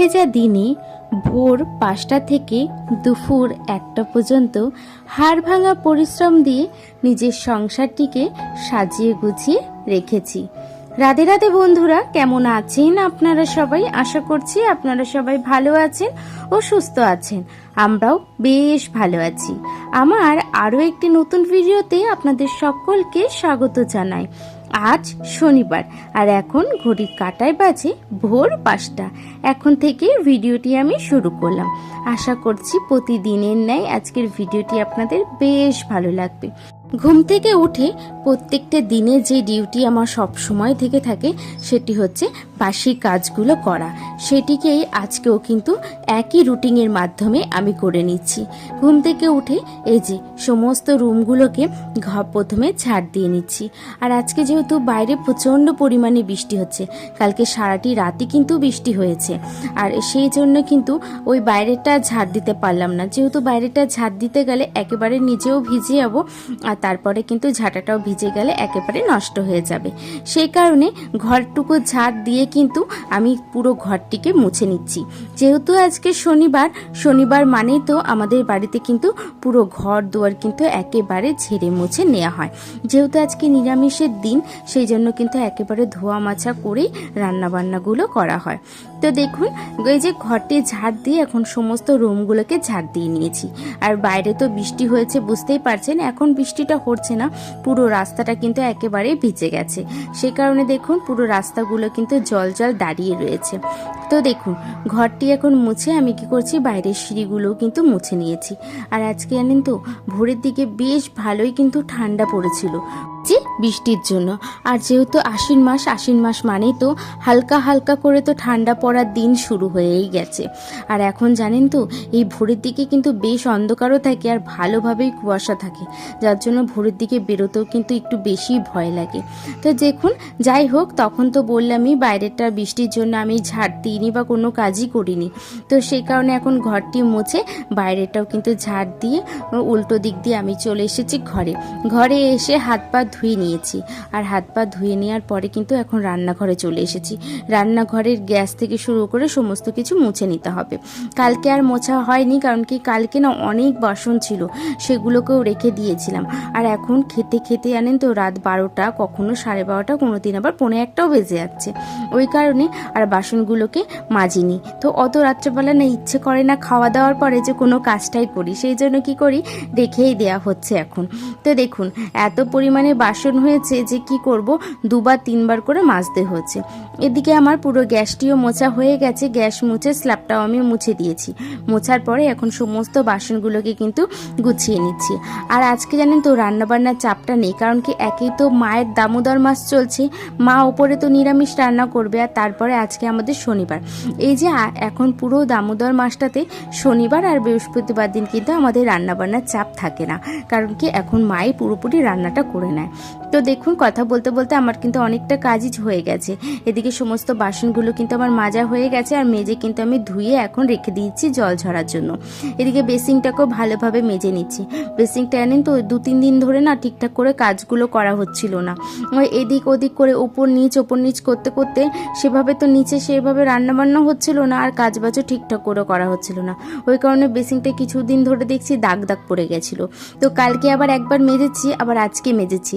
ভেজা দিনে ভোর পাঁচটা থেকে দুপুর একটা পর্যন্ত হাড় ভাঙা পরিশ্রম দিয়ে নিজের সংসারটিকে সাজিয়ে গুছিয়ে রেখেছি। রাধে রাধে বন্ধুরা, কেমন আছেন আপনারা সবাই? আশা করছি আপনারা সবাই ভালো আছেন ও সুস্থ আছেন। আমরাও বেশ ভালো আছি। আমার আরও একটি নতুন ভিডিওতে আপনাদের সকলকে স্বাগত জানাই। আজ শনিবার, আর এখন ঘড়ির কাটায় বাজে ভোর পাঁচটা। এখন থেকে ভিডিওটি আমি শুরু করলাম। আশা করছি প্রতিদিনের ন্যায় আজকের ভিডিওটি আপনাদের বেশ ভালো লাগবে। ঘুম থেকে উঠে প্রত্যেকটা দিনে যে ডিউটি আমার সব সময় থেকে থাকে, সেটি হচ্ছে বাসি কাজগুলো করা। সেটিকেই আজকেও কিন্তু একই রুটিনের মাধ্যমে আমি করে নিচ্ছি। ঘুম থেকে উঠে এই যে সমস্ত রুমগুলোকে ঘর প্রথমে ঝাড় দিয়ে নিচ্ছি। আর আজকে যেহেতু বাইরে প্রচণ্ড পরিমাণে বৃষ্টি হচ্ছে, কালকে সারাটি রাতি কিন্তু বৃষ্টি হয়েছে। আর সেই জন্য কিন্তু ওই বাইরেটা ঝাড় দিতে পারলাম না। যেহেতু বাইরেটা ঝাড় দিতে গেলে একেবারে নিজেও ভিজে যাব, আর তারপরে কিন্তু ঝাঁটাটাও ভিজে গেলে একেবারে নষ্ট হয়ে যাবে। সেই কারণে ঘরটুকু ঝাঁট দিয়ে কিন্তু আমি পুরো ঘরটিকে মুছে নিচ্ছি। যেহেতু আজকে শনিবার শনিবার মানেই তো আমাদের বাড়িতে কিন্তু পুরো ঘর দুয়ার কিন্তু একেবারে ঝেড়ে মুছে নেওয়া হয়। যেহেতু আজকে নিরামিষের দিন, সেই জন্য কিন্তু একেবারে ধোয়া মাছা করেই রান্নাবান্নাগুলো করা হয়। তো দেখুন, এই যে ঘরটি ঝাড় দিয়ে এখন সমস্ত রুমগুলোকে ঝাড় দিয়ে নিয়েছি। আর বাইরে তো বৃষ্টি হয়েছে, বুঝতেই পারছেন, এখন বৃষ্টিটা হচ্ছে না, পুরো রাস্তাটা কিন্তু একেবারে ভিজে গেছে। সে কারণে দেখুন পুরো রাস্তাগুলো কিন্তু জল জল দাঁড়িয়ে রয়েছে। তো দেখুন, ঘরটি এখন মুছে আমি কি করছি, বাইরের সিঁড়িগুলোও কিন্তু মুছে নিয়েছি। আর আজকে জানেন তো, ভোরের দিকে বেশ ভালোই কিন্তু ঠান্ডা পড়েছিল। যে বৃষ্টির জন্য। আর যেহেতু আশ্বিন মাস আশ্বিন মাস মানেই তো হালকা হালকা করে তো ঠান্ডা পড়ার দিন শুরু হয়েই গেছে। আর এখন জানেন তো, এই ভোরের দিকে কিন্তু বেশ অন্ধকারও থাকে আর ভালোভাবেই কুয়াশা থাকে। যার জন্য ভোরের দিকে বেরোতেও কিন্তু একটু বেশি ভয় লাগে। তো দেখুন, যাই হোক, তখন তো বললামই বাইরেরটা বৃষ্টির জন্য আমি ঝাড় দিইনি বা কোনো কাজই করিনি। তো সেই কারণে এখন ঘরটি মুছে বাইরেটাও কিন্তু ঝাড় দিয়ে উল্টো দিক দিয়ে আমি চলে এসেছি ঘরে। ঘরে এসে হাত পা ধুয়ে নিয়েছি। আর হাত পা ধুয়ে নেওয়ার পরে কিন্তু এখন রান্নাঘরে চলে এসেছি। রান্নাঘরের গ্যাস থেকে শুরু করে সমস্ত কিছু মুছে নিতে হবে। কালকে আর মোছা হয়নি কারণ কি কালকে না অনেক বাসন ছিল, সেগুলোকেও রেখে দিয়েছিলাম। আর এখন খেতে খেতে জানেন তো রাত বারোটা, কখনো সাড়ে বারোটা কোনো দিন আবার পনেরো একটাও বেজে যাচ্ছে। ওই কারণে আর বাসনগুলোকে মাজিনি। তো অত রাত্রেবেলা না ইচ্ছে করে না খাওয়া দাওয়ার পরে যে কোনো কাজটাই করি, সেই জন্য কি করি রেখেই দেয়া হচ্ছে এখন। তো দেখুন, এত পরিমাণে বাসন হয়েছে যে কি করব, দুবার তিনবার করে মাজতে হচ্ছে এদিকে আমার পুরো গ্যাসটিও মোছা হয়ে গেছে, গ্যাস মুছে স্ল্যাবটাও আমি মুছে দিয়েছি। মোছার পরে এখন সমস্ত বাসনগুলোকে কিন্তু গুছিয়ে নিচ্ছি। আর আজকে জানেন তো রান্নাবান্নার চাপটা নেই, কারণ কি একেই তো মায়ের দামোদর মাস চলছে। মা ওপরে তো নিরামিষ রান্না করবে, আর তারপরে আজকে আমাদের শনিবার। এই যে এখন পুরো দামোদর মাসটাতে শনিবার আর বৃহস্পতিবার দিন কিন্তু আমাদের রান্নাবান্নার চাপ থাকে না। কারণ কি এখন মাই পুরোপুরি রান্নাটা করে নেয়। তো দেখুন, কথা বলতে বলতে আমার কিন্তু অনেকটা কাজই হয়ে গেছে। এদিকে সমস্ত বাসনগুলো কিন্তু আমার মাজা হয়ে গেছে আর মেজে কিন্তু আমি ধুয়ে এখন রেখে দিয়েছি জল ঝরার জন্য। এদিকে বেসিংটাকেও ভালোভাবে মেজে নিচ্ছি। বেসিংটা এনেন তো দু তিন দিন ধরে না ঠিকঠাক করে কাজগুলো করা হচ্ছিল না। এদিক ওদিক করে ওপর নিচ ওপর নিচ করতে করতে সেভাবে তো নিচে সেভাবে রান্নাবান্না হচ্ছিল না আর কাজ বাজও ঠিকঠাক করে করা হচ্ছিল না। ওই কারণে বেসিংটা কিছুদিন ধরে দেখছি দাগ দাগ পড়ে গেছিল। তো কালকে আবার একবার মেজেছি, আবার আজকে মেজেছি।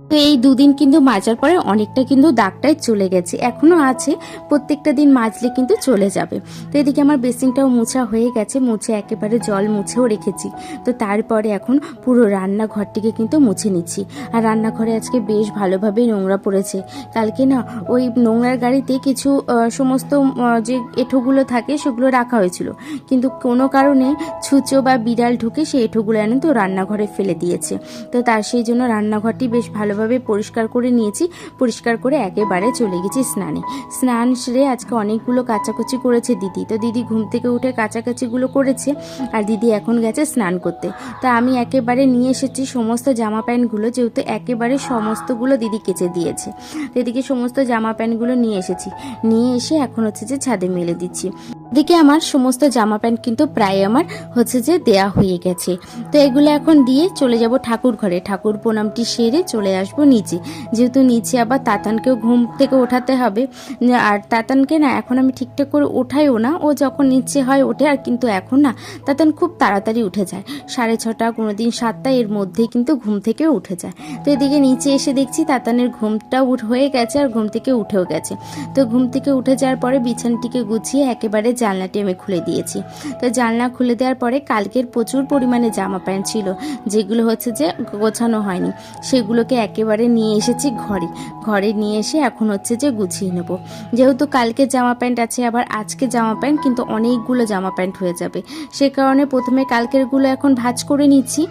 তো এই দুদিন কিন্তু মাজার পরে অনেকটা কিন্তু দাগটাই চলে গেছে। এখনও আছে, প্রত্যেকটা দিন মাজলে কিন্তু চলে যাবে। তো এদিকে আমার বেসিনটাও মোছা হয়ে গেছে, মুছে একেবারে জল মুছেও রেখেছি। তো তারপরে এখন পুরো রান্নাঘরটিকে কিন্তু মুছে নিচ্ছি। আর রান্নাঘরে আজকে বেশ ভালোভাবে নোংরা পড়েছে। কালকে না ওই নোংরার গাড়িতে কিছু সমস্ত যে এঁঠোগুলো থাকে সেগুলো রাখা হয়েছিল। কিন্তু কোনো কারণে ছুঁচো বা বিড়াল ঢুকে সেই এঁঠোগুলো এনে তো রান্নাঘরে ফেলে দিয়েছে। তো তার সেই জন্য রান্নাঘরটি বেশ ভালোভাবে পরিষ্কার করে নিয়েছি, পরিষ্কার করে একেবারে চলে গেছি স্নানে। স্নান সেরে আজকে অনেকগুলো কাচাকুচি করেছে দিদি। তো দিদি ঘুম থেকে উঠে কাচাকাচিগুলো করেছে আর দিদি এখন গেছে স্নান করতে। তা আমি একেবারে নিয়ে এসেছি সমস্ত জামা প্যান্টগুলো, যেহেতু একেবারে সমস্তগুলো দিদি কেচে দিয়েছে। এদিকে সমস্ত জামা প্যান্টগুলো নিয়ে এসেছি। নিয়ে এসে এখন হচ্ছে যে ছাদে মেলে দিচ্ছি। এদিকে আমার সমস্ত জামা প্যান্ট কিন্তু প্রায় আমার হচ্ছে যে দেয়া হয়ে গেছে। তো এগুলো এখন দিয়ে চলে যাব ঠাকুর ঘরে। ঠাকুর প্রণামটি সেরে চলে আসব নিচে। যেহেতু নিচে আবার তাতানকেও ঘুম থেকে ওঠাতে হবে। আর তাতানকে না এখন আমি ঠিকঠাক করে ওঠাইও না। ও যখন নিচে হয় ওঠে আর কিন্তু এখন না তাতান খুব তাড়াতাড়ি উঠে যায়। সাড়ে ছটা কোনো দিন সাতটা এর মধ্যেই কিন্তু ঘুম থেকে উঠে যায়। তো এদিকে নিচে এসে দেখছি তাতানের ঘুমটা উঠ, হয়ে গেছে আর ঘুম থেকে উঠেও গেছে। তো ঘুম থেকে উঠে যাওয়ার পরে বিছানটিকে গুছিয়ে একেবারে জানলাটি আমি খুলে দিয়েছি। তো জানলা খুলে দেওয়ার পরে কালকের প্রচুর পরিমাণে জামা প্যান্ট ছিল, যেগুলো হচ্ছে যে গোছানো হয়নি। সেগুলোকে একেবারে নিয়ে এসেছি ঘরে। ঘরে নিয়ে এসে এখন হচ্ছে যে গুছিয়ে নেব। যেহেতু কালকে জামা প্যান্ট আছে, আবার আজকে জামা প্যান্ট, কিন্তু অনেকগুলো জামা প্যান্ট হয়ে যাবে। সে কারণে প্রথমে কালকেরগুলো এখন ভাঁজ করে নিচ্ছি।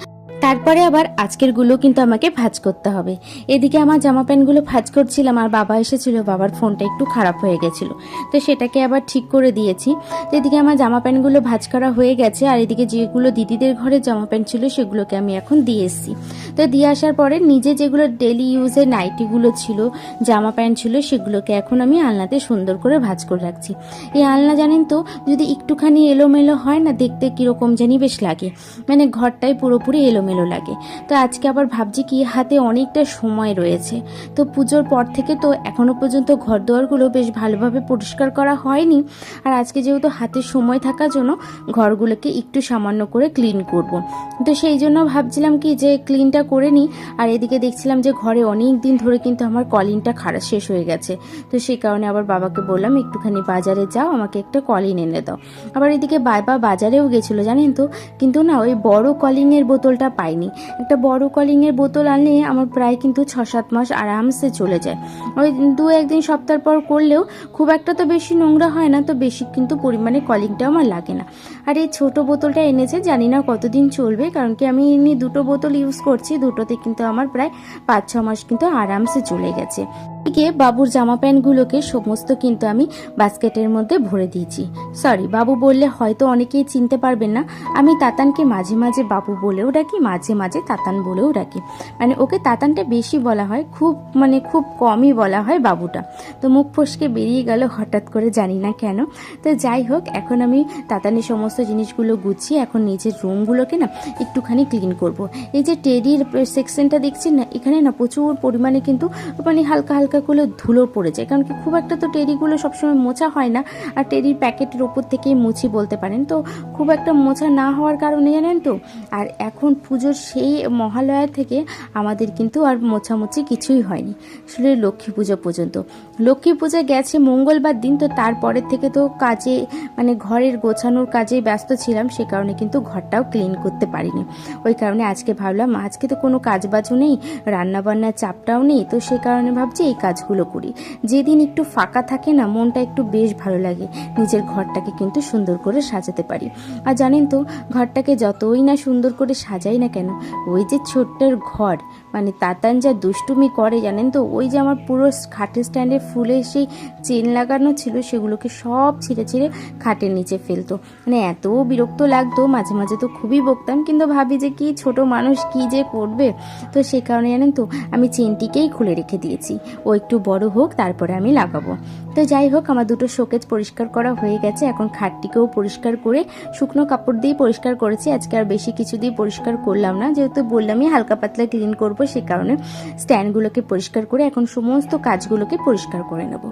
তারপরে আবার আজকেরগুলো কিন্তু আমাকে ভাঁজ করতে হবে। এদিকে আমার জামা প্যান্টগুলো ভাঁজ করছিলাম, আর বাবা এসেছিল, বাবার ফোনটা একটু খারাপ হয়ে গেছিল। তো সেটাকে আবার ঠিক করে দিয়েছি। তো এদিকে আমার জামা প্যান্টগুলো ভাঁজ করা হয়ে গেছে, আর এদিকে যেগুলো দিদিদের ঘরে জামা প্যান্ট ছিল, সেগুলোকে আমি এখন দিয়ে এসেছি। তো দিয়ে আসার পরে নিজে যেগুলো ডেলি ইউজের নাইটিগুলো ছিল, জামা প্যান্ট ছিল, সেগুলোকে এখন আমি আলনাতে সুন্দর করে ভাঁজ করে রাখছি। এই আলনা জানেন তো, যদি একটুখানি এলোমেলো হয় না, দেখতে কীরকম জানি বেশ লাগে। মানে ঘরটাই পুরোপুরি এলোমেলো। লাগে। তো আজকে আবার ভাবছি কি, হাতে অনেকটা সময় রয়েছে। তো পুজোর পর থেকে তো এখনও পর্যন্ত ঘর দুয়ারগুলো বেশ ভালোভাবে পরিষ্কার করা হয়নি। আর আজকে যেহেতু হাতে সময় থাকার জন্য ঘরগুলোকে একটু সামান্য করে ক্লিন করব। তো সেই জন্য ভাবছিলাম কি যে ক্লিনটা করে নিই। আর এদিকে দেখছিলাম যে ঘরে অনেক দিন ধরে কিন্তু আমার কলিনটা খারাপ শেষ হয়ে গেছে। তো সেই কারণে আবার বাবাকে বললাম, একটুখানি বাজারে যাও, আমাকে একটা কলিন এনে দাও। আবার এদিকে বাবা বাজারেও গেছিল জানেন তো? কিন্তু না, ওই বড় কলিংয়ের বোতলটা পাইনি। একটা বড় কলিংয়ের বোতল আনলে আমার প্রায় কিন্তু ছ সাত মাস আরামসে চলে যায়। ওই দু একদিন সপ্তাহ পর করলেও খুব একটা তো বেশি নোংরা হয় না, তো বেশি কিন্তু পরিমাণে কলিংটা আমার লাগে না। আর এই ছোট বোতলটা এনেছে, জানি না কতদিন চলবে, কারণ কি আমি এমনি দুটো বোতল ইউজ করছি, দুটোতে কিন্তু আমার প্রায় পাঁচ ছ মাস কিন্তু আরামসে চলে গেছে। এদিকে বাবুর জামা প্যান্টগুলোকে সমস্ত কিন্তু আমি বাস্কেটের মধ্যে ভরে দিয়েছি। সরি বাবু বললে হয়তো অনেকেই চিনতে পারবেন না। আমি তাতানকে মাঝে মাঝে বাবু বলেও ডাকি, মাঝে মাঝে তাতান বলেও ডাকি। মানে ওকে তাতানটা বেশি বলা হয়, খুব মানে খুব কমই বলা হয় বাবুটা। তো মুখ ফসকে বেরিয়ে গেল, হঠাৎ করে জানি না কেন। তো যাই হোক, এখন আমি তাতানের সমস্ত জিনিসগুলো গুছিয়ে এখন নিজের রুমগুলোকে না একটুখানি ক্লিন করব। এই যে টেডির সেকশনটা দেখছেন না, এখানে না প্রচুর পরিমাণে কিন্তু মানে হালকা হালকা করে ধুলো পড়ে যায়। কারণ কি খুব একটা তো টেডিগুলো সবসময় মোছা হয় না। আর টেরির প্যাকেটের ওপর থেকেই মুছি বলতে পারেন। তো খুব একটা মোছা না হওয়ার কারণে, জানেন তো? আর এখন পুজোর সেই মহালয়া থেকে আমাদের কিন্তু আর মোছামুছি কিছুই হয়নি। আসলে লক্ষ্মী পুজো পর্যন্ত। লক্ষ্মী পূজা গেছে মঙ্গলবার দিন, তো তারপরের থেকে তো কাজে মানে ঘরের গোছানোর কাজে ব্যস্ত ছিলাম। সে কারণে কিন্তু ঘরটাও ক্লিন করতে পারিনি। ওই কারণে আজকে ভাবলাম, আজকে তো কোনো কাজ বাজও নেই, রান্নাবান্নার চাপটাও নেই। তো সেই কারণে ভাবছি এই কাজগুলো করি। যেদিন একটু ফাঁকা থাকে না, মনটা একটু বেশ ভালো লাগে। নিজের ঘরটাকে কিন্তু সুন্দর করে সাজাতে পারি। আর জানেন তো, ঘরটাকে যতই না সুন্দর করে সাজাই না কেন, ওই যে ছোট্টের ঘর মানে তাতান যা দুষ্টুমি করে জানেন তো? ওই যে আমার পুরো খাটের স্ট্যান্ডে ফুলের সেই চেন লাগানো ছিল, সেগুলোকে সব ছিঁড়ে ছিঁড়ে খাটের নিচে ফেলতো। মানে এত বিরক্ত লাগতো, মাঝে মাঝে তো খুবই বকতাম, কিন্তু ভাবি যে কি ছোট মানুষ কি যে করবে? তো সে কারণে জানেন তো, আমি চেনটিকেই খুলে রেখে দিয়েছি। ও একটু বড় হোক, তারপরে আমি লাগাবো। তো যাই হোক, আমার দুটো শোকেজ পরিষ্কার করা হয়ে গেছে। এখন খাটটিকেও পরিষ্কার করে শুকনো কাপড় দিয়ে পরিষ্কার করেছি। আজকে আর বেশি কিছু দিয়ে পরিষ্কার করলাম না। যেহেতু বললামই হালকা পাতলা ক্লিন করব, সে কারণে স্ট্যান্ডগুলোকে পরিষ্কার করে এখন সমস্ত কাজগুলোকে পরিষ্কার করে নেব।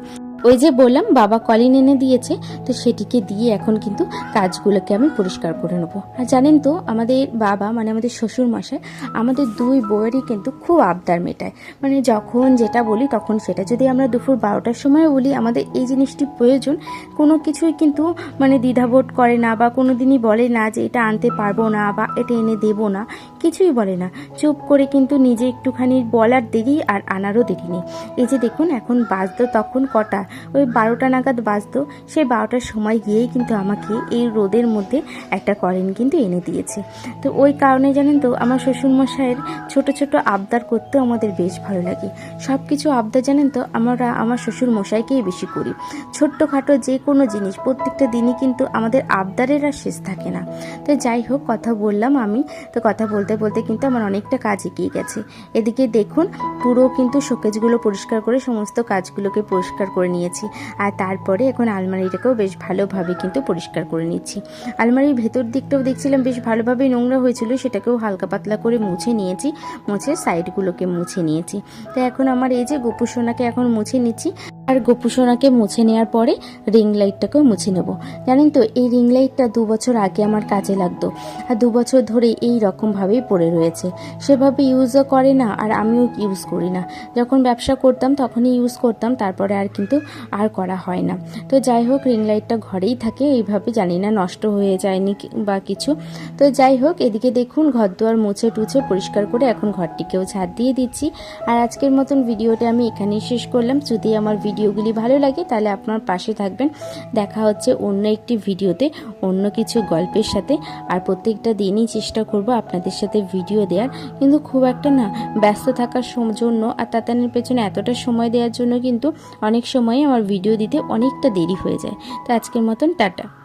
ওই যে বললাম, বাবা কলিন এনে দিয়েছে, তো সেটিকে দিয়ে এখন কিন্তু কাজগুলোকে আমি পরিষ্কার করে নেব। আর জানেন তো, আমাদের বাবা মানে আমাদের শ্বশুর মশাই আমাদের দুই বউয়েরই কিন্তু খুব আবদার মেটায়। মানে যখন যেটা বলি তখন সেটা। যদি আমরা দুপুর বারোটার সময় বলি, আমাদের এই জিনিসটি প্রয়োজন, কোনো কিছুই কিন্তু মানে দ্বিধাবোধ করে না বা কোনো দিনই বলে না যে এটা আনতে পারব না বা এটা এনে দেবো না। কিছুই বলে না। চুপ করে কিন্তু নিজে একটুখানি বলার দেরি আর আনারও দেরি নেই। এই যে দেখুন, এখন বাজতো তখন কটা? ওই বারোটা নাগাদ বাজতো। সেই বারোটার সময় গিয়েই কিন্তু আমাকে এই রোদের মধ্যে একটা করেন কিন্তু এনে দিয়েছে। তো ওই কারণে জানেন তো, আমার শ্বশুরমশাইয়ের ছোট ছোট আবদার করতেও আমাদের বেশ ভালো লাগে। সব কিছু আবদার জানেন তো, আমরা, আমার শ্বশুর মশাইকেই বেশি করি। ছোট্টখাটো যে কোনো জিনিস, প্রত্যেকটা দিনই কিন্তু আমাদের আবদারের আর শেষ থাকে না। তো যাই হোক, কথা বললাম আমি। তো কথা বলতে বলতে কিন্তু আমার অনেকটা কাজ এগিয়ে গেছে। এদিকে দেখুন, পুরো কিন্তু শোকেজগুলো পরিষ্কার করে, সমস্ত কাজগুলোকে পরিষ্কার করে নিয়ে নিয়েছি। আর তারপরে এখন আলমারিটাকেও বেশ ভালোভাবে কিন্তু পরিষ্কার করে নিচ্ছি। আলমারির ভেতর দিকটাও দেখছিলাম বেশ ভালোভাবে নোংরা হয়েছিল, সেটাকেও হালকা পাতলা করে মুছে নিয়েছি, মুছে সাইডগুলোকে মুছে নিয়েছি। তো এখন আমার এই যে গোপুসোনাকে এখন মুছে নিচ্ছি আর গোপুসোনাকে মুছে নেওয়ার পরে রিং লাইটটাকেও মুছে নেব। জানেন তো, এই রিং লাইটটা দু বছর আগে আমার কাজে লাগতো। আর দু বছর ধরে এই রকমভাবেই পড়ে রয়েছে। সেভাবে ইউজও করে না আর আমিও ইউজ করি না। যখন ব্যবসা করতাম তখনই ইউজ করতাম, তারপরে আর কিন্তু আর করা হয় না। তো যাই হোক রিং লাইটটা ঘরেই থাকে, এইভাবে জানি না নষ্ট হয়ে যায়নি বা কিছু। তো যাই হোক, এদিকে দেখুন ঘর দুয়ার মুছে টুছে পরিষ্কার করে এখন ঘরটিকেও ঝাড় দিয়ে দিচ্ছি। আর আজকের মতন ভিডিওটা আমি এখানেই শেষ করলাম। যদি আমার ভিডিওগুলি ভালো লাগে, তাহলে আপনার পাশে থাকবেন। দেখা হচ্ছে অন্য একটি ভিডিওতে, অন্য কিছু গল্পের সাথে। আর প্রত্যেকটা দিনই চেষ্টা করব আপনাদের সাথে ভিডিও দেওয়ার। কিন্তু খুব একটা না, ব্যস্ত থাকার জন্য আর তাতানের পেছনে এতটা সময় দেওয়ার জন্য কিন্তু অনেক সময় আমার ভিডিও দিতে অনেকটা দেরি হয়ে যায়। তো আজকের মতন, টাটা।